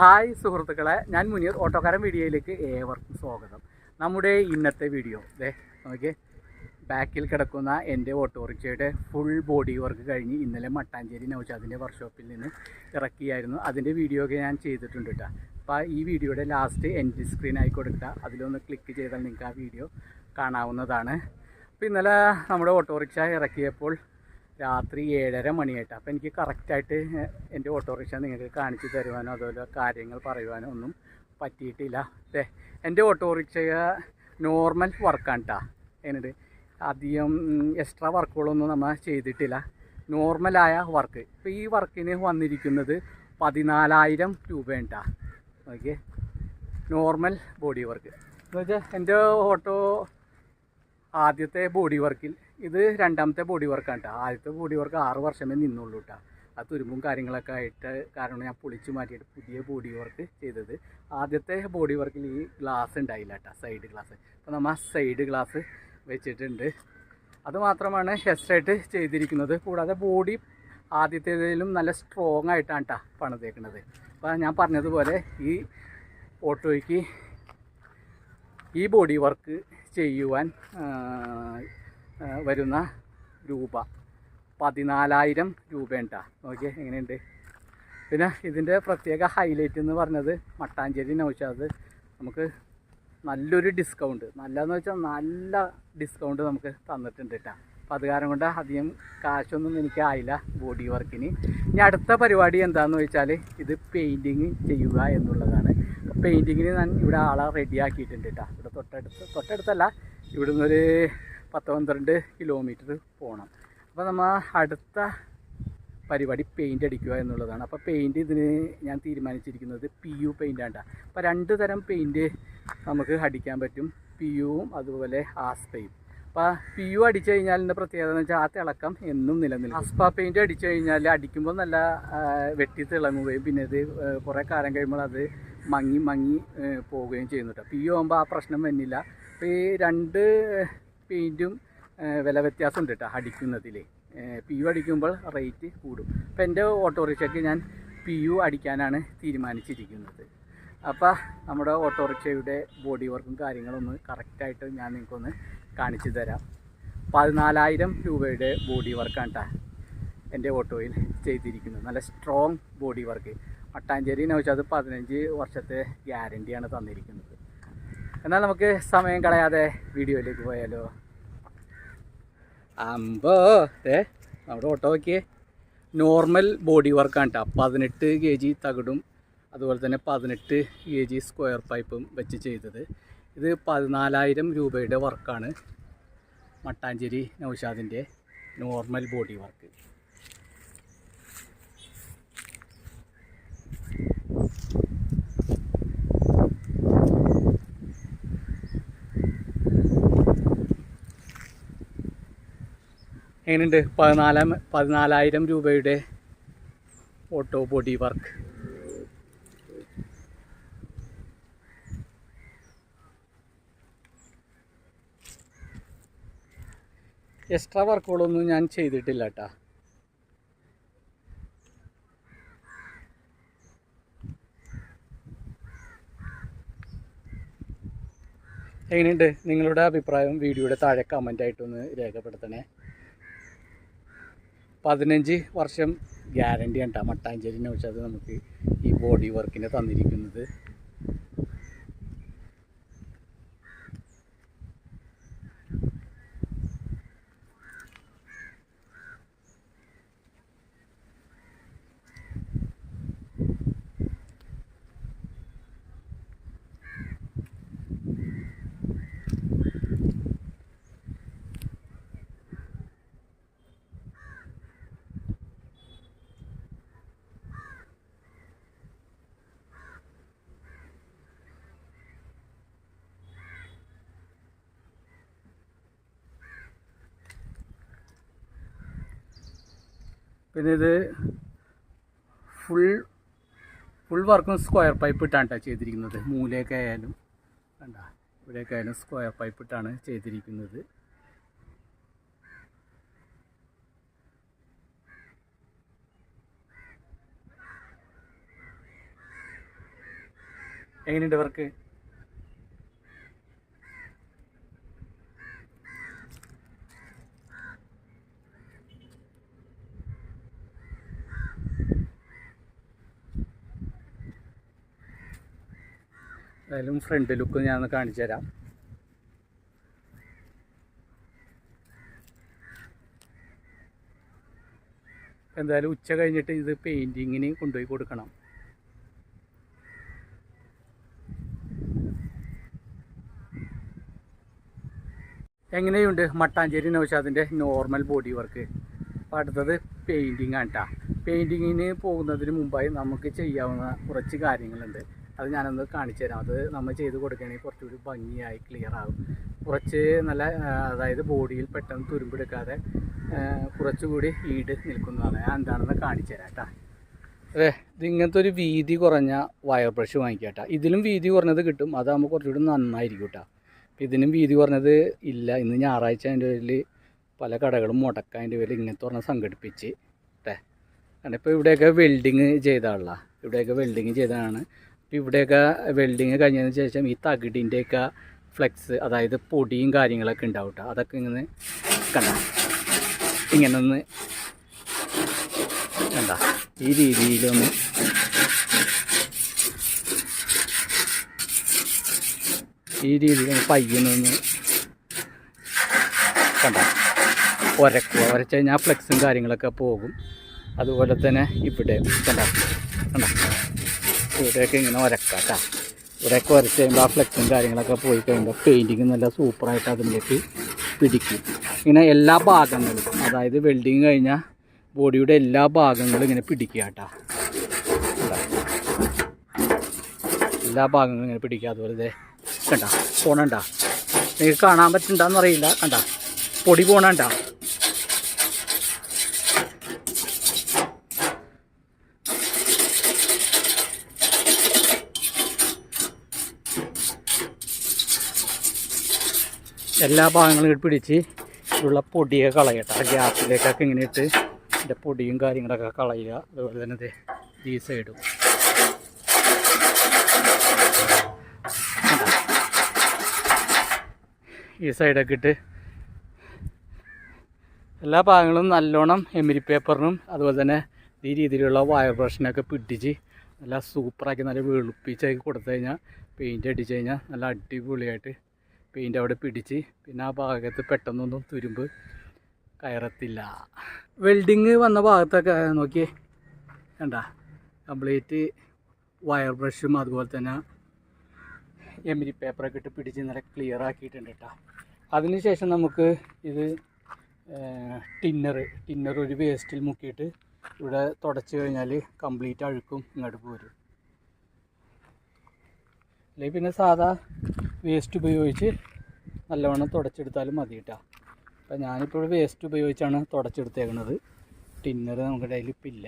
Hi സുഹൃത്തുക്കളെ ഞാൻ മുനീർ ഓട്ടോക്കാരൻ വീഡിയോയിലേക്ക് ഏവർക്കും സ്വാഗതം. നമ്മുടെ ഇന്നത്തെ വീഡിയോ ദേ നോക്കിയേ ബാക്കിൽ കിടക്കുന്ന എന്റെ ഓട്ടോറിക്ഷയുടെ ഫുൾ ബോഡി വർക്ക് കഴിഞ്ഞ് ഇന്നലെ മട്ടാഞ്ചേരി നൗഷാദിന്റെ വർക്ക്ഷോപ്പിൽ നിന്ന് ഇറക്കിയായിരുന്നു. അതിന്റെ വീഡിയോ ഒക്കെ ഞാൻ ചെയ്തിട്ടുണ്ട് കേട്ടോ. അപ്പോൾ ഈ വീഡിയോയുടെ ലാസ്റ്റ് എൻഡ് സ്ക്രീനായി കൊടുക്കുക. അതിലൊന്ന് ക്ലിക്ക് ചെയ്താൽ നിങ്ങൾക്ക് ആ വീഡിയോ കാണാവുന്നതാണ്. അപ്പോൾ ഇന്നലെ നമ്മുടെ ഓട്ടോറിക്ഷ ഇറക്കിയപ്പോൾ രാത്രി ഏഴര മണിയായിട്ട്. അപ്പോൾ എനിക്ക് കറക്റ്റായിട്ട് എന്റെ ഓട്ടോറിക്ഷ നിങ്ങൾക്ക് കാണിച്ചു തരുവാനോ അതുപോലെ കാര്യങ്ങൾ പറയുവാനോ ഒന്നും പറ്റിയിട്ടില്ല. അല്ലേ എന്റെ ഓട്ടോറിക്ഷ നോർമൽ വർക്കാണ് കേട്ടോ എന്നിട്ട് അധികം എക്സ്ട്രാ വർക്കുകളൊന്നും നമ്മൾ ചെയ്തിട്ടില്ല. നോർമലായ വർക്ക് ഇപ്പോൾ ഈ വർക്കിന് വന്നിരിക്കുന്നത് പതിനാലായിരം രൂപയാണ് കേട്ടോ ഓക്കെ നോർമൽ ബോഡി വർക്ക് എന്ന് വെച്ചാൽ എന്റെ ഓട്ടോ ആദ്യത്തെ ബോഡി വർക്കിൽ ഇത് രണ്ടാമത്തെ ബോഡി വർക്കാണ് കേട്ടോ ആദ്യത്തെ ബോഡി വർക്ക് ആറ് വർഷമേ നിന്നുള്ളൂ കേട്ടോ ആ തുരുമ്പും കാര്യങ്ങളൊക്കെ ആയിട്ട് കാരണം ഞാൻ പൊളിച്ച് മാറ്റിയിട്ട് പുതിയ ബോഡി വർക്ക് ചെയ്തത്. ആദ്യത്തെ ബോഡി വർക്കിൽ ഈ ഗ്ലാസ് ഉണ്ടായില്ല കേട്ടോ സൈഡ് ഗ്ലാസ് അപ്പോൾ നമ്മൾ സൈഡ് ഗ്ലാസ് വെച്ചിട്ടുണ്ട്. അതുമാത്രമാണ് ഹെസ്റ്റായിട്ട് ചെയ്തിരിക്കുന്നത്. കൂടാതെ ബോഡി ആദ്യത്തേതിലും നല്ല സ്ട്രോങ് ആയിട്ടാണ് കേട്ടോ പണിതേക്കുന്നത് അപ്പോൾ ഞാൻ പറഞ്ഞതുപോലെ ഈ ഓട്ടോയ്ക്ക് ഈ ബോഡി വർക്ക് ചെയ്യുവാൻ വരുന്ന രൂപ. പതിനാലായിരം രൂപയുണ്ടാ. നോക്കിയേ എങ്ങനെയുണ്ട്? പിന്നെ ഇതിന്റെ പ്രത്യേക ഹൈലൈറ്റ് എന്ന് പറഞ്ഞത് മട്ടാഞ്ചേരി നൗഷാദ്. നമുക്ക് നല്ലൊരു ഡിസ്കൗണ്ട് നല്ലതെന്ന് വെച്ചാൽ നല്ല ഡിസ്കൗണ്ട് നമുക്ക് തന്നിട്ടുണ്ട് കേട്ടോ അപ്പോൾ അത് കാരണം കൊണ്ട് അധികം കാശൊന്നും എനിക്ക് ആയില്ല ബോഡി വർക്കിന് ഇനി അടുത്ത പരിപാടി എന്താണെന്ന് വെച്ചാൽ ഇത് പെയിന്റിങ് ചെയ്യുക എന്നുള്ളതാണ്. പെയിന്റിങ്ങിന് ഞാൻ ഇവിടെ ആളെ റെഡിയാക്കിയിട്ടുണ്ട് കേട്ടോ ഇവിടെ തൊട്ടടുത്ത് തൊട്ടടുത്തല്ല ഇവിടുന്ന് ഒരു പത്ത് പന്ത്രണ്ട് കിലോമീറ്റർ പോകണം അപ്പോൾ നമ്മൾ അടുത്ത പരിപാടി പെയിന്റ് അടിക്കുക എന്നുള്ളതാണ്. അപ്പോൾ പെയിന്റ് ഇതിന് ഞാൻ തീരുമാനിച്ചിരിക്കുന്നത് പി യു പെയിന്റാണ്ട അപ്പോൾ രണ്ട് തരം പെയിന്റ് നമുക്ക് അടിക്കാൻ പറ്റും. പി യുവും അതുപോലെ ആസ്പയും അപ്പോൾ പി യു അടിച്ചു കഴിഞ്ഞാൽ എന്റെ പ്രത്യേകത എന്ന് വെച്ചാൽ ആ തിളക്കം എന്നും നിലനിൽക്കും. ആസ്പ പെയിന്റ് അടിച്ചു കഴിഞ്ഞാൽ അടിക്കുമ്പോൾ നല്ല വെട്ടി തിളങ്ങുകയും പിന്നെ ഇത് കുറേ കാലം കഴിയുമ്പോൾ അത് മങ്ങി മങ്ങി പോവുകയും ചെയ്യുന്നുണ്ട്. പി യു ആകുമ്പോൾ ആ പ്രശ്നം വന്നില്ല അപ്പോൾ ഈ രണ്ട് പെയിന്റും വില വ്യത്യാസം ഉണ്ട് കേട്ടോ അടിക്കുന്നതിൽ പി യു അടിക്കുമ്പോൾ റേറ്റ് കൂടും. അപ്പോൾ എന്റെ ഓട്ടോറിക്ഷയ്ക്ക് ഞാൻ പി യു അടിക്കാനാണ് തീരുമാനിച്ചിരിക്കുന്നത്. അപ്പോൾ നമ്മുടെ ഓട്ടോറിക്ഷയുടെ ബോഡി വർക്കും കാര്യങ്ങളും കാര്യങ്ങളൊന്ന് കറക്റ്റായിട്ട് ഞാൻ നിങ്ങൾക്കൊന്ന് കാണിച്ചു തരാം. പതിനാലായിരം രൂപയുടെ ബോഡി വർക്കാണ് കേട്ടോ എന്റെ ഓട്ടോയിൽ ചെയ്തിരിക്കുന്നത്. നല്ല സ്ട്രോങ് ബോഡി വർക്ക് മട്ടാഞ്ചേരിനെ വെച്ചാൽ അത് പതിനഞ്ച് വർഷത്തെ ഗ്യാരണ്ടിയാണ് തന്നിരിക്കുന്നത്. എന്നാൽ നമുക്ക് സമയം കളയാതെ വീഡിയോയിലേക്ക് പോയാലോ? അമ്പോ ഏ നമ്മുടെ ഓട്ടോ നോക്കിയേ. നോർമൽ ബോഡി വർക്കാണ് കേട്ടോ പതിനെട്ട് കെ ജി തകിടും അതുപോലെ തന്നെ പതിനെട്ട് കെ ജി സ്ക്വയർ പൈപ്പും വെച്ച് ചെയ്തത്. ഇത് പതിനാലായിരം രൂപയുടെ വർക്കാണ് മട്ടാഞ്ചേരി നൗഷാദിന്റെ നോർമൽ ബോഡി വർക്ക് എങ്ങനെയുണ്ട്? പതിനാലാം പതിനാലായിരം രൂപയുടെ ഓട്ടോ ബോഡി വർക്ക് എക്സ്ട്രാ വർക്കുകളൊന്നും ഞാൻ ചെയ്തിട്ടില്ല കേട്ടോ എങ്ങനെയുണ്ട് നിങ്ങളുടെ അഭിപ്രായം? വീഡിയോയുടെ താഴെ കമന്റായിട്ടൊന്ന് രേഖപ്പെടുത്തണേ. പതിനഞ്ച് വർഷം ഗ്യാരണ്ടി ആണ് മട്ടാഞ്ചേരി നൗഷാദ് നമുക്ക് ഈ ബോഡി വർക്കിനെ തന്നിരിക്കുന്നത്. പിന്നെ ഇത് ഫുൾ ഫുൾ വർക്കും സ്ക്വയർ പൈപ്പ് ഇട്ടാണ് കേട്ടോ ചെയ്തിരിക്കുന്നത്. മൂലയൊക്കെ ആയാലും വേണ്ട ഇവിടെയൊക്കെ ആയാലും സ്ക്വയർ പൈപ്പ് ഇട്ടാണ് ചെയ്തിരിക്കുന്നത്. എങ്ങനെയുണ്ട് വർക്ക് എന്തായാലും ഫ്രണ്ട് ലുക്ക് ഞാനൊന്ന് കാണിച്ചു തരാം. എന്തായാലും ഉച്ച കഴിഞ്ഞിട്ട് ഇത് പെയിന്റിങ്ങിന് കൊണ്ടുപോയി കൊടുക്കണം. എങ്ങനെയുണ്ട് മട്ടാഞ്ചേരി നൗഷാദിന്റെ നോർമൽ ബോഡി വർക്ക് അപ്പോൾ അടുത്തത് പെയിന്റിങ് ആണ് കേട്ടോ പെയിന്റിങ്ങിന് പോകുന്നതിന് മുമ്പായി നമുക്ക് ചെയ്യാവുന്ന കുറച്ച് കാര്യങ്ങളുണ്ട്. അത് ഞാനൊന്ന് കാണിച്ചു തരാം. അത് നമ്മൾ ചെയ്ത് കൊടുക്കുകയാണെങ്കിൽ കുറച്ചുകൂടി ഭംഗിയായി ക്ലിയർ ആകും. കുറച്ച് നല്ല അതായത് ബോഡിയിൽ പെട്ടെന്ന് തുരുമ്പെടുക്കാതെ കുറച്ചുകൂടി ഈട് നിൽക്കുന്നതാണ്. എന്താണെന്ന് കാണിച്ചു തരാം കേട്ടോ. അതെ ഇത് ഇങ്ങനത്തെ ഒരു വീതി കുറഞ്ഞ വയർ ബ്രഷ് വാങ്ങിക്കുക ഇതിലും വീതി കുറഞ്ഞത് കിട്ടും. അതാകുമ്പോൾ കുറച്ചുകൂടി നന്നായിരിക്കും കേട്ടോ. ഇതിനും വീതി കുറഞ്ഞത് ഇല്ല. ഇന്ന് ഞായറാഴ്ച അതിന്റെ പേരിൽ പല കടകളും മുടക്കാൻ അതിന്റെ പേരിൽ ഇങ്ങനത്തെ പറഞ്ഞ സംഘടിപ്പിച്ച് കേട്ടേ കാരണം ഇപ്പോൾ ഇവിടെയൊക്കെ വെൽഡിങ് ചെയ്താണല്ലോ ഇവിടെയൊക്കെ വെൽഡിങ് അപ്പോൾ ഇവിടെയൊക്കെ വെൽഡിങ് കഴിഞ്ഞതിന് ശേഷം ഈ തകിടിന്റെയൊക്കെ ഫ്ലെക്സ് അതായത് പൊടിയും കാര്യങ്ങളൊക്കെ ഉണ്ടാവും കേട്ടോ അതൊക്കെ ഇങ്ങനെ കണ്ട. ഇങ്ങനെ ഒന്ന് കണ്ട. ഈ രീതിയിലൊന്ന് ഈ രീതിയിലൊന്ന് പയ്യനൊന്ന് കണ്ട. ഒരക്കുക ഒരച്ച് കഴിഞ്ഞാൽ ഫ്ലെക്സും കാര്യങ്ങളൊക്കെ പോകും. അതുപോലെ തന്നെ ഇവിടെ കണ്ട. കണ്ട. ഇവിടെയൊക്കെ ഇങ്ങനെ ഉരക്കാം കേട്ടോ ഇവിടെയൊക്കെ വരച്ച് കഴിയുമ്പോൾ ആ ഫ്ലെക്സും കാര്യങ്ങളൊക്കെ പോയി കഴിയുമ്പോൾ പെയിന്റിങ് നല്ല സൂപ്പറായിട്ട് അതിലേക്ക് പിടിക്കും. ഇങ്ങനെ എല്ലാ ഭാഗങ്ങളും അതായത് വെൽഡിങ് കഴിഞ്ഞാൽ ബോഡിയുടെ എല്ലാ ഭാഗങ്ങളും ഇങ്ങനെ പിടിക്കുക കേട്ടോ എല്ലാ ഭാഗങ്ങളും ഇങ്ങനെ പിടിക്കുക. അതുപോലെ ഇതേ കണ്ട? പോണണ്ട? നിങ്ങൾക്ക് കാണാൻ പറ്റണ്ടെന്ന് അറിയില്ല. കണ്ട? പൊടി പോണണ്ട? എല്ലാ ഭാഗങ്ങളും പിടിച്ച് ഉള്ള പൊടിയൊക്കെ കളയട്ടെ. ആ ഗ്യാസിലേക്കൊക്കെ ഇങ്ങനെ ഇട്ട് ഇതിന്റെ പൊടിയും കാര്യങ്ങളൊക്കെ കളയുക. അതുപോലെ തന്നെ ഈ സൈഡും ഈ സൈഡൊക്കെ ഇട്ട് എല്ലാ ഭാഗങ്ങളും നല്ലോണം എമിരി പേപ്പറിനും അതുപോലെ തന്നെ ഈ രീതിയിലുള്ള വയർ ബ്രഷിനൊക്കെ പിടിച്ച് നല്ല സൂപ്പറാക്കി നല്ല വെളുപ്പിച്ചാക്കി കൊടുത്തു കഴിഞ്ഞാൽ പെയിന്റ് അടിച്ച് കഴിഞ്ഞാൽ നല്ല അടിപൊളിയായിട്ട് പെയിന്റ് അവിടെ പിടിച്ച്. പിന്നെ ആ ഭാഗത്ത് പെട്ടെന്നൊന്നും തുരുമ്പ് കയറത്തില്ല. വെൽഡിങ് വന്ന ഭാഗത്തൊക്കെ നോക്കിയേ. കണ്ട? കംപ്ലീറ്റ് വയർ ബ്രഷും അതുപോലെ തന്നെ എമിരി പേപ്പറൊക്കെ ഇട്ട് പിടിച്ച് നല്ല ക്ലിയർ ആക്കിയിട്ടുണ്ട് കേട്ടോ അതിനുശേഷം നമുക്ക് ഇത് ടിന്നർ ടിന്നർ ഒരു വേസ്റ്റിൽ മുക്കിയിട്ട് ഇവിടെ തുടച്ച് കഴിഞ്ഞാൽ കംപ്ലീറ്റ് അഴുക്കും ഇങ്ങോട്ട് പോരും. അല്ലെങ്കിൽ പിന്നെ സാധാ വേസ്റ്റ് ഉപയോഗിച്ച് നല്ലവണ്ണം തുടച്ചെടുത്താലും മതി കേട്ടോ. അപ്പം ഞാനിപ്പോൾ വേസ്റ്റ് ഉപയോഗിച്ചാണ് തുടച്ചെടുത്തേക്കുന്നത് ടിന്നർ നമ്മുടെ കയ്യിൽ ഇപ്പം ഇല്ല.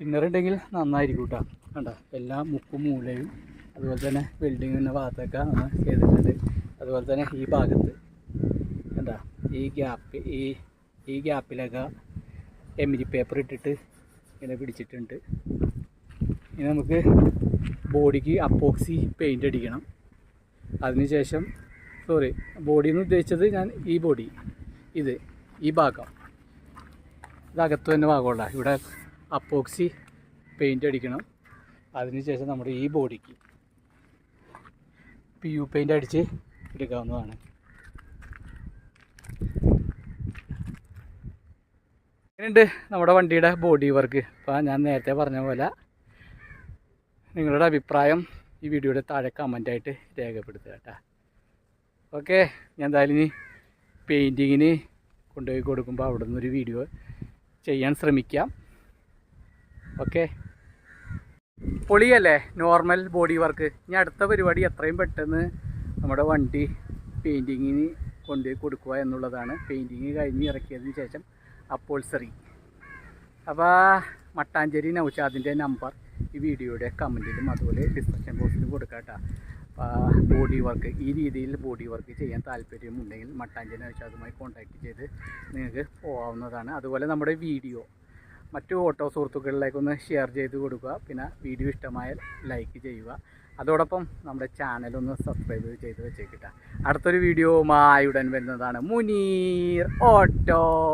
ടിന്നർ ഉണ്ടെങ്കിൽ നന്നായിരിക്കും കേട്ടോ. കണ്ട? എല്ലാ മുക്കും മൂലയും അതുപോലെ തന്നെ വെൽഡിങ്ങിന്റെ ഭാഗത്തൊക്കെ ചെയ്തിട്ടുണ്ട്. അതുപോലെ തന്നെ ഈ ഭാഗത്ത് കണ്ട? ഈ ഗ്യാപ്പ് ഈ ഈ ഗ്യാപ്പിലൊക്കെ എമിരി പേപ്പർ ഇട്ടിട്ട് ഇങ്ങനെ പിടിച്ചിട്ടുണ്ട്. ഇനി നമുക്ക് ബോഡിക്ക് അപ്പോക്സി പെയിന്റ് അടിക്കണം. അതിനുശേഷം സോറി ബോഡി എന്ന് ഉദ്ദേശിച്ചത് ഞാൻ ഈ ബോഡി ഇത് ഈ ഭാഗം. ഇതകത്ത് തന്നെ ഭാഗമുള്ള ഇവിടെ അപ്പോക്സി പെയിന്റ് അടിക്കണം. അതിനുശേഷം നമ്മുടെ ഈ ബോഡിക്ക് പി യു പെയിന്റ് അടിച്ച് എടുക്കാവുന്നതാണ്. ഇങ്ങനെയുണ്ട് നമ്മുടെ വണ്ടിയുടെ ബോഡി വർക്ക് അപ്പോൾ ഞാൻ നേരത്തെ പറഞ്ഞ പോലെ നിങ്ങളുടെ അഭിപ്രായം ഈ വീഡിയോയുടെ താഴെ കമന്റായിട്ട് രേഖപ്പെടുത്തുക കേട്ടോ. ഓക്കെ ഞാൻ എന്തായാലും ഇനി പെയിന്റിങ്ങിന് കൊണ്ടുപോയി കൊടുക്കുമ്പോൾ അവിടെ നിന്നൊരു വീഡിയോ ചെയ്യാൻ ശ്രമിക്കാം. ഓക്കെ. പൊളിയല്ലേ? Normal body work. ഇനി അടുത്ത പരിപാടി എത്രയും പെട്ടെന്ന് നമ്മുടെ വണ്ടി പെയിന്റിങ്ങിന് കൊണ്ടുപോയി കൊടുക്കുക എന്നുള്ളതാണ്. പെയിന്റിങ് കഴിഞ്ഞ് ഇറക്കിയതിന് ശേഷം അപ്പോൾസറി. അപ്പോൾ മട്ടാഞ്ചേരി നൗഷാദിന്റെ നമ്പർ. ഈ വീഡിയോയുടെ കമന്റിലും അതുപോലെ ഡിസ്ക്രിപ്ഷൻ ബോക്സിലും കൊടുക്കാം കേട്ടോ. ബോഡി വർക്ക് ഈ രീതിയിൽ ബോഡി വർക്ക് ചെയ്യാൻ താല്പര്യമുണ്ടെങ്കിൽ മട്ടാഞ്ചന അതുമായി കോൺടാക്റ്റ് ചെയ്ത് നിങ്ങൾക്ക് പോകാവുന്നതാണ്. അതുപോലെ നമ്മുടെ വീഡിയോ മറ്റു ഓട്ടോ സുഹൃത്തുക്കളിലേക്കൊന്ന് ഷെയർ ചെയ്ത് കൊടുക്കുക. പിന്നെ വീഡിയോ ഇഷ്ടമായാൽ ലൈക്ക് ചെയ്യുക. അതോടൊപ്പം നമ്മുടെ ചാനലൊന്ന് സബ്സ്ക്രൈബ് ചെയ്ത് വെച്ചേക്കിട്ട അടുത്തൊരു വീഡിയോ ഉടൻ വരുന്നതാണ് മുനീർ ഓട്ടോക്കാരൻ